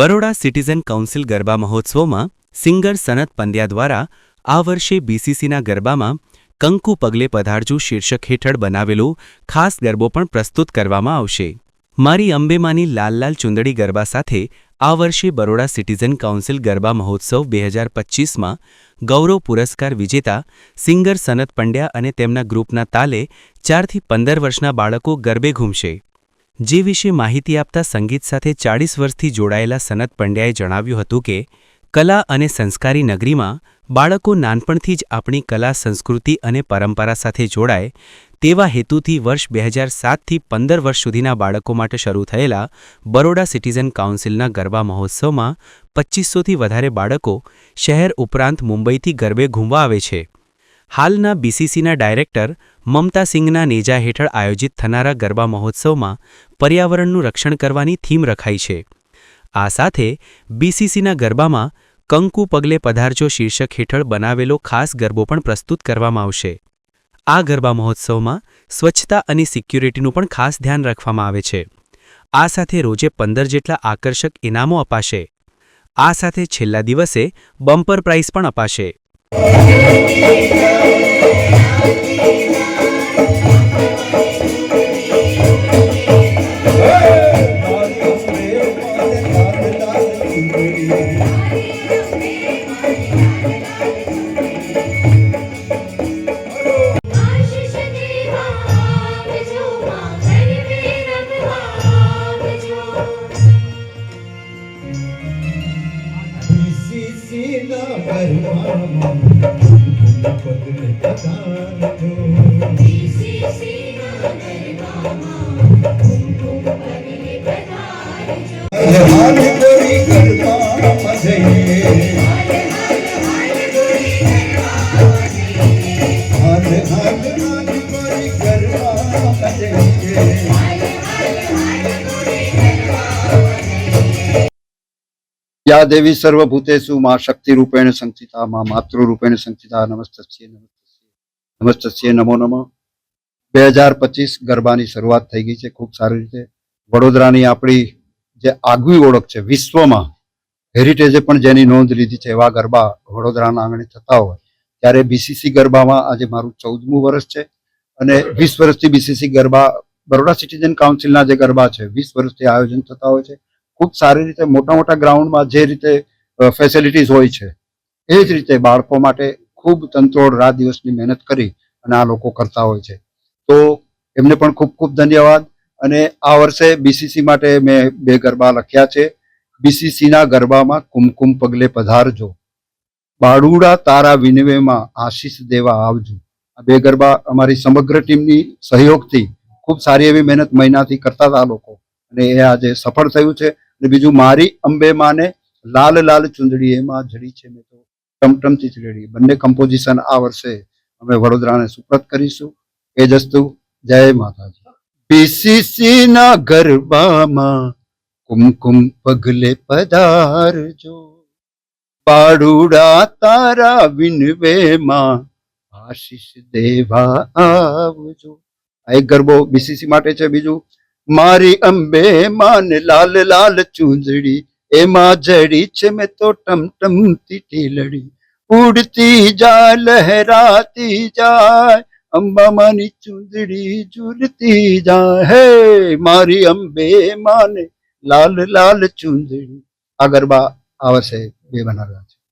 Baroda citizen council garba મહોત્સવમાં singer Sanat Pandya દ્વારા આ વર્ષે બીસીસીના ગરબામાં કંકુ પગલે પધારજુ શીર્ષક હેઠળ બનાવેલો ખાસ ગરબો પણ પ્રસ્તુત કરવામાં આવશે. મારી અંબેમાની લાલ લાલ ચુંદડી ગરબા સાથે આ વર્ષે બરોડા સિટીઝન કાઉન્સિલ ગરબા મહોત્સવ બે હજાર પચ્ચીસમાં ગૌરવ પુરસ્કાર વિજેતા સિંગર સનત પંડ્યા અને તેમના ગ્રુપના તાલે ચારથી પંદર વર્ષના બાળકો ગરબે ઘૂમશે. જે વિશે માહિતી આપતા સંગીત સાથે ચાળીસ વર્ષથી જોડાયેલા સનત પંડ્યાએ જણાવ્યું હતું કે, કલા અને સંસ્કારી નગરીમાં બાળકો નાનપણથી જ આપણી કલા, સંસ્કૃતિ અને પરંપરા સાથે જોડાય તેવા હેતુથી વર્ષ બે હજાર સાતથી પંદર વર્ષ સુધીના બાળકો માટે શરૂ થયેલા બરોડા સિટીઝન કાઉન્સિલના ગરબા મહોત્સવમાં પચ્ચીસોથી વધારે બાળકો શહેર ઉપરાંત મુંબઈથી ગરબે ઘૂમવા આવે છે. હાલના બીસીસીના ડાયરેક્ટર મમતા સિંઘના નેજા હેઠળ આયોજિત થનારા ગરબા મહોત્સવમાં પર્યાવરણનું રક્ષણ કરવાની થીમ રખાઈ છે. આ સાથે બીસીસીના ગરબામાં કંકુ પગલે પધારજો શીર્ષક હેઠળ બનાવેલો ખાસ ગરબો પણ પ્રસ્તુત કરવામાં આવશે. આ ગરબા મહોત્સવમાં સ્વચ્છતા અને સિક્યુરિટીનું પણ ખાસ ધ્યાન રાખવામાં આવે છે. આ સાથે રોજે પંદર જેટલા આકર્ષક ઇનામો અપાશે. આ સાથે છેલ્લા દિવસે બમ્પર પ્રાઇઝ પણ અપાશે. આશીષ બીસીસીના ગરબામાં યા દેવી સર્વભૂતેષુ મા શક્તિ રૂપેણ સંસ્થિતા મા માતૃરૂપેણ સંસ્થિતા નમસ્તસ્ય નમસ્તસ્ય નમસ્તસ્ય નમો નમઃ બે હજાર પચીસ ગરબાની શરૂઆત થઈ ગઈ છે, ખૂબ સારી રીતે. વડોદરાની આપણી જે આગવી ઓળખ છે, વિશ્વમાં હેરિટેજે પણ જેની નોંધ લીધી છે, એવા ગરબા વડોદરાના આંગણે થતા હોય. ત્યારે બીસીસી ગરબામાં આજે મારું ચૌદમું વર્ષ છે અને વીસ વર્ષથી બીસીસી ગરબા બરોડા સિટીઝન કાઉન્સિલના જે ગરબા છે, વીસ વર્ષથી આયોજન થતા હોય છે. ખૂબ સારી રીતે મોટા મોટા ગ્રાઉન્ડમાં જે રીતે ફેસિલિટીઝ હોય છે, એ જ રીતે બાળકો માટે ખૂબ તંત્રોડ રાત દિવસની મહેનત કરી અને આ લોકો કરતા હોય છે. તો એમને પણ ખૂબ ખૂબ ધન્યવાદ અને આ વર્ષે બીસીસી માટે મેં બે ગરબા લખ્યા છે. બીસીસીના ગરબામાં કુમકુમ પગલે પધારજો. બાળુડા તારા વિનિમયમાં આશીષ દેવા આવજો. આ બે ગરબા અમારી સમગ્ર ટીમની સહયોગથી ખૂબ સારી એવી મહેનત મહિનાથી કરતા હતા લોકો અને એ આજે સફળ થયું છે. અને બીજું મારી અંબે માને લાલ લાલ ચુંદડી એમાં જડી છે મેં તો ટમટમથી ચડી બંને કમ્પોઝિશન આ વર્ષે અમે વડોદરાને સુપ્રત કરીશું. એ જસ્તુ જય માતાજી. બીસીસી ના ગરબામાં કુમકુમ પગલે પધારજો. પાડુડા તારા વિનવેમાં આશીષ દેવા આવજો. આ એક ગરબો બીસીસી માટે છે. બીજું મારી અંબે માન લાલ લાલ ચૂંદડી, એમાં જડી છે મેં તો ટમટમ તીટી લડી. ઉડતી જાય, લહેરાતી જાય અંબા માની ચૂંદડી ઝૂલતી જાય. હે મારી અંબે માને લાલ લાલ ચૂંદડી. આ ગરબા આવશે બે બનાવ્યા છે.